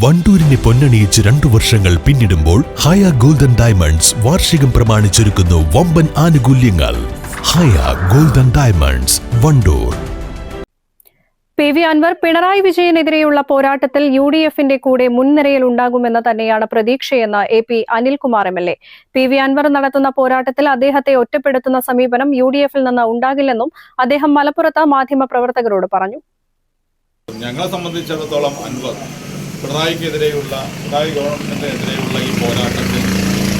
വണ്ടൂരിനെ പൊന്നണിയിച്ച് രണ്ടു വർഷങ്ങൾ പിന്നിടുമ്പോൾ ഹയ ഗോൾഡൻ ഡയമണ്ട്സ് വാർഷികം പ്രമാണിച്ചൊരുക്കുന്നു വമ്പൻ ആനുകൂല്യങ്ങൾ. Haya golden diamonds Wandoor. P V Anwar Pinarayi വിജയനെതിരെയുള്ള പോരാട്ടത്തിൽ യു ഡി എഫിന്റെ കൂടെ മുൻനിരയിൽ ഉണ്ടാകുമെന്ന് തന്നെയാണ് പ്രതീക്ഷയെന്ന് A P Anilkumar M L A. P V Anwar നടത്തുന്ന പോരാട്ടത്തിൽ അദ്ദേഹത്തെ ഒറ്റപ്പെടുത്തുന്ന സമീപനം യു ഡി എഫിൽ നിന്ന് ഉണ്ടാകില്ലെന്നും അദ്ദേഹം മലപ്പുറത്ത് മാധ്യമപ്രവർത്തകരോട് പറഞ്ഞു. ഞങ്ങളെ സംബന്ധിച്ചിടത്തോളം അൻവർ പിണറായിക്കെതിരെയുള്ള പിണറായി ഗവൺമെന്റിനെതിരെയുള്ള ഈ പോരാട്ടത്തിൽ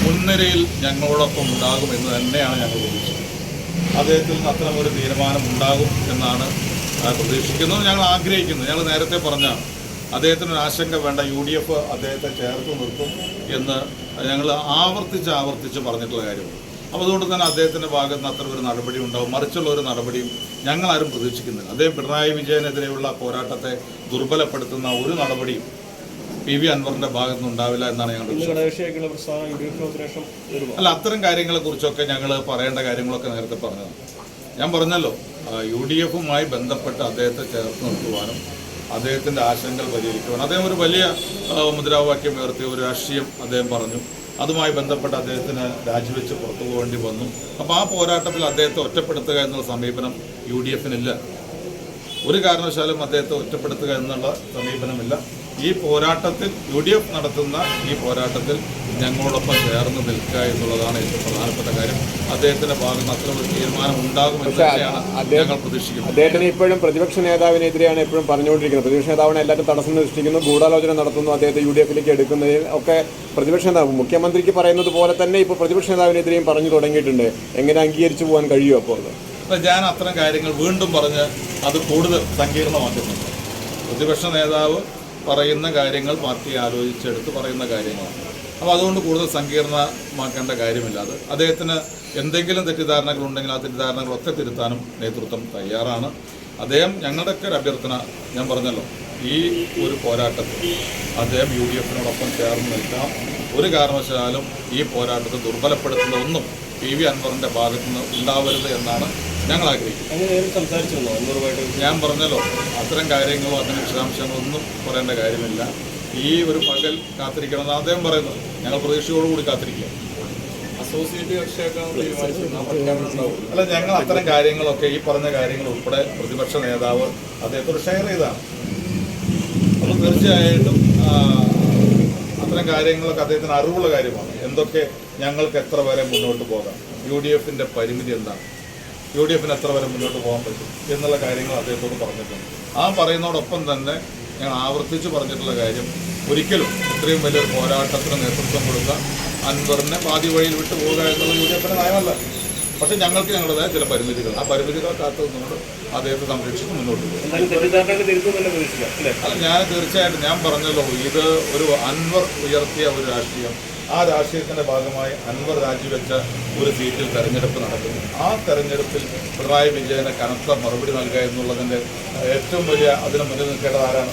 മുൻനിരയിൽ ഞങ്ങളോടൊപ്പം ഉണ്ടാകുമെന്ന് തന്നെയാണ് ഞങ്ങൾ ഉദ്ദേശിച്ചത് അദ്ദേഹത്തിൽ നിന്ന് അത്തരം ഒരു തീരുമാനം ഉണ്ടാകും എന്നാണ് പ്രതീക്ഷിക്കുന്നത് ഞങ്ങൾ ആഗ്രഹിക്കുന്നത് ഞങ്ങൾ നേരത്തെ പറഞ്ഞ അദ്ദേഹത്തിന് ഒരു ആശങ്ക വേണ്ട യു ഡി എഫ് അദ്ദേഹത്തെ ചേർത്ത് നിർത്തും എന്ന് ഞങ്ങൾ ആവർത്തിച്ച് ആവർത്തിച്ച് പറഞ്ഞിട്ടുള്ള കാര്യമാണ്. അപ്പോൾ അതുകൊണ്ട് തന്നെ അദ്ദേഹത്തിന്റെ ഭാഗത്ത് നിന്ന് അത്ര ഒരു നടപടി ഉണ്ടാവും. മറിച്ചുള്ള ഒരു നടപടിയും ഞങ്ങളാരും പ്രതീക്ഷിക്കുന്നില്ല. അദ്ദേഹം പിണറായി വിജയനെതിരെയുള്ള പോരാട്ടത്തെ ദുർബലപ്പെടുത്തുന്ന ഒരു നടപടിയും പി വി അൻവറിന്റെ ഭാഗത്ത് നിന്ന് ഉണ്ടാവില്ല എന്നാണ് ഞങ്ങൾ അല്ല അത്തരം കാര്യങ്ങളെ കുറിച്ചൊക്കെ ഞങ്ങൾ പറയേണ്ട കാര്യങ്ങളൊക്കെ നേരത്തെ പറഞ്ഞതാണ്. ഞാൻ പറഞ്ഞല്ലോ യു ഡി എഫുമായി ബന്ധപ്പെട്ട് അദ്ദേഹത്തെ ചേർത്ത് നിർത്തുവാനും അദ്ദേഹത്തിന്റെ ആശങ്കകൾ പരിഹരിക്കുവാനും അദ്ദേഹം ഒരു വലിയ മുദ്രാവാക്യം ഉയർത്തിയ ഒരു രാഷ്ട്രീയം അദ്ദേഹം പറഞ്ഞു. അതുമായി ബന്ധപ്പെട്ട് അദ്ദേഹത്തിന് രാജിവെച്ച് പുറത്തു പോകേണ്ടി വന്നു. അപ്പോൾ ആ പോരാട്ടത്തിൽ അദ്ദേഹത്തെ ഒറ്റപ്പെടുത്തുക എന്നുള്ള സമീപനം യു ഡി എഫിനില്ല ഒരു കാരണവശാലും അദ്ദേഹത്തെ ഒറ്റപ്പെടുത്തുക എന്നുള്ള സമീപനമില്ല. ഈ പോരാട്ടത്തിൽ യു ഡി എഫ് നടത്തുന്ന ഈ പോരാട്ടത്തിൽ ഞങ്ങളോടൊപ്പം ചേർന്ന് നിൽക്കുക എന്നുള്ളതാണ് ഏറ്റവും പ്രധാനപ്പെട്ട കാര്യം. അദ്ദേഹത്തിന്റെ ഭാഗത്ത് അത്തരമൊരു തീരുമാനം ഉണ്ടാകുമെന്ന് ഞങ്ങൾ പ്രതീക്ഷിക്കുന്നത്. അദ്ദേഹത്തിന് ഇപ്പോഴും പ്രതിപക്ഷ നേതാവിനെതിരെയാണ് എപ്പോഴും പറഞ്ഞുകൊണ്ടിരിക്കുന്നത്. പ്രതിപക്ഷ നേതാവിനെ എല്ലാവരും തടസ്സം സൃഷ്ടിക്കുന്നു ഗൂഢാലോചന നടത്തുന്നു അദ്ദേഹത്തെ യു ഡി എഫിലേക്ക് എടുക്കുന്നതിൽ ഒക്കെ പ്രതിപക്ഷ നേതാവ്. മുഖ്യമന്ത്രിക്ക് പറയുന്നത് പോലെ തന്നെ ഇപ്പോൾ പ്രതിപക്ഷ നേതാവിനെതിരെയും പറഞ്ഞു തുടങ്ങിയിട്ടുണ്ട്. എങ്ങനെ അംഗീകരിച്ചു പോകാൻ കഴിയുമോ അപ്പോൾ ഞാൻ അത്തരം കാര്യങ്ങൾ വീണ്ടും പറഞ്ഞ് അത് കൂടുതൽ സങ്കീർണമാക്കുന്നുണ്ട്. പ്രതിപക്ഷ നേതാവ് പറയുന്ന കാര്യങ്ങൾ പാർട്ടി ആലോചിച്ചെടുത്ത് പറയുന്ന കാര്യങ്ങളാണ്. അപ്പോൾ അതുകൊണ്ട് കൂടുതൽ സങ്കീർണമാക്കേണ്ട കാര്യമില്ല. അത് അദ്ദേഹത്തിന് എന്തെങ്കിലും തെറ്റിദ്ധാരണകൾ ഉണ്ടെങ്കിൽ ആ തെറ്റിദ്ധാരണകളൊക്കെ തിരുത്താനും നേതൃത്വം തയ്യാറാണ്. അദ്ദേഹം ഞങ്ങളുടെയൊക്കെ ഒരു അഭ്യർത്ഥന ഞാൻ പറഞ്ഞല്ലോ ഈ ഒരു പോരാട്ടത്തിൽ അദ്ദേഹം യു ഡി എഫിനോടൊപ്പം ചേർന്ന് നിൽക്കാം. ഒരു കാരണവശാലും ഈ പോരാട്ടത്തെ ദുർബലപ്പെടുത്തുന്ന ഒന്നും പി വി അൻവറിന്റെ ഭാഗത്തുനിന്ന് ഉണ്ടാവരുത് എന്നാണ് ഞങ്ങൾ ആഗ്രഹിക്കും ഞാൻ പറഞ്ഞല്ലോ അത്തരം കാര്യങ്ങളോ അതിന് വിശദാംശങ്ങളൊന്നും പറയേണ്ട കാര്യമില്ല. ഈ ഒരു പകൽ കാത്തിരിക്കണം എന്ന് അദ്ദേഹം പറയുന്നത് ഞങ്ങൾ പ്രതീക്ഷയോടുകൂടി കാത്തിരിക്കുക. അല്ല ഞങ്ങൾ അത്തരം കാര്യങ്ങളൊക്കെ ഈ പറഞ്ഞ കാര്യങ്ങൾ ഉൾപ്പെടെ പ്രതിപക്ഷ നേതാവ് അദ്ദേഹത്തോട് ഷെയർ ചെയ്താണ്. അപ്പോൾ തീർച്ചയായിട്ടും അത്തരം കാര്യങ്ങളൊക്കെ അദ്ദേഹത്തിന് അറിവുള്ള കാര്യമാണ്. എന്തൊക്കെ ഞങ്ങൾക്ക് എത്ര വരെ മുന്നോട്ട് പോകാം? യു ഡി എഫിന്റെ പരിമിതി എന്താണ്? യു ഡി എഫിന് എത്ര വരെ മുന്നോട്ട് പോകാൻ പറ്റും എന്നുള്ള കാര്യങ്ങൾ അദ്ദേഹത്തോട് പറഞ്ഞിട്ടുണ്ട്. ആ പറയുന്നതോടൊപ്പം തന്നെ ഞാൻ ആവർത്തിച്ച് പറഞ്ഞിട്ടുള്ള കാര്യം ഒരിക്കലും ഇത്രയും വലിയൊരു പോരാട്ടത്തിന് നേതൃത്വം കൊടുക്കുക അൻവറിനെ പാതി വഴിയിൽ വിട്ടു പോവുക എന്നുള്ള യു ഡി എഫിന്റെ നയമല്ല. പക്ഷെ ഞങ്ങൾക്ക് ഞങ്ങളുടേതായ ചില പരിമിതികൾ. ആ പരിമിതികൾ നിന്നുകൊണ്ട് അദ്ദേഹത്തെ സംരക്ഷിച്ച് മുന്നോട്ട് പോകും. അല്ല ഞാൻ തീർച്ചയായിട്ടും ഞാൻ പറഞ്ഞല്ലോ ഇത് ഒരു അൻവർ ഉയർത്തിയ ഒരു രാഷ്ട്രീയം. ആ രാഷ്ട്രീയത്തിന്റെ ഭാഗമായി അൻവർ രാജിവെച്ച ഒരു സീറ്റിൽ തെരഞ്ഞെടുപ്പ് നടക്കുന്നു. ആ തെരഞ്ഞെടുപ്പിൽ പിണറായി വിജയന് കനത്ത മറുപടി നൽകുക എന്നുള്ളതിന്റെ ഏറ്റവും വലിയ അതിന് മുന്നിൽ നിൽക്കേണ്ടത് ആരാണ്?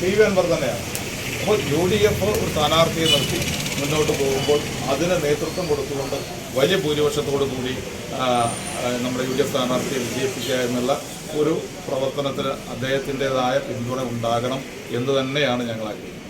പി വി അൻവർ തന്നെയാണ്. അപ്പോൾ യു ഡി എഫ് ഒരു സ്ഥാനാർത്ഥിയെ നിർത്തി മുന്നോട്ട് പോകുമ്പോൾ അതിന് നേതൃത്വം കൊടുത്തുകൊണ്ട് വലിയ ഭൂരിപക്ഷത്തോടു കൂടി നമ്മുടെ യു ഡി എഫ് സ്ഥാനാർത്ഥിയെ വിജയിപ്പിക്കുക എന്നുള്ള ഒരു പ്രവർത്തനത്തിന് അദ്ദേഹത്തിന്റെതായ പിന്തുണ ഉണ്ടാകണം എന്ന് തന്നെയാണ് ഞങ്ങൾ ആഗ്രഹിക്കുന്നത്.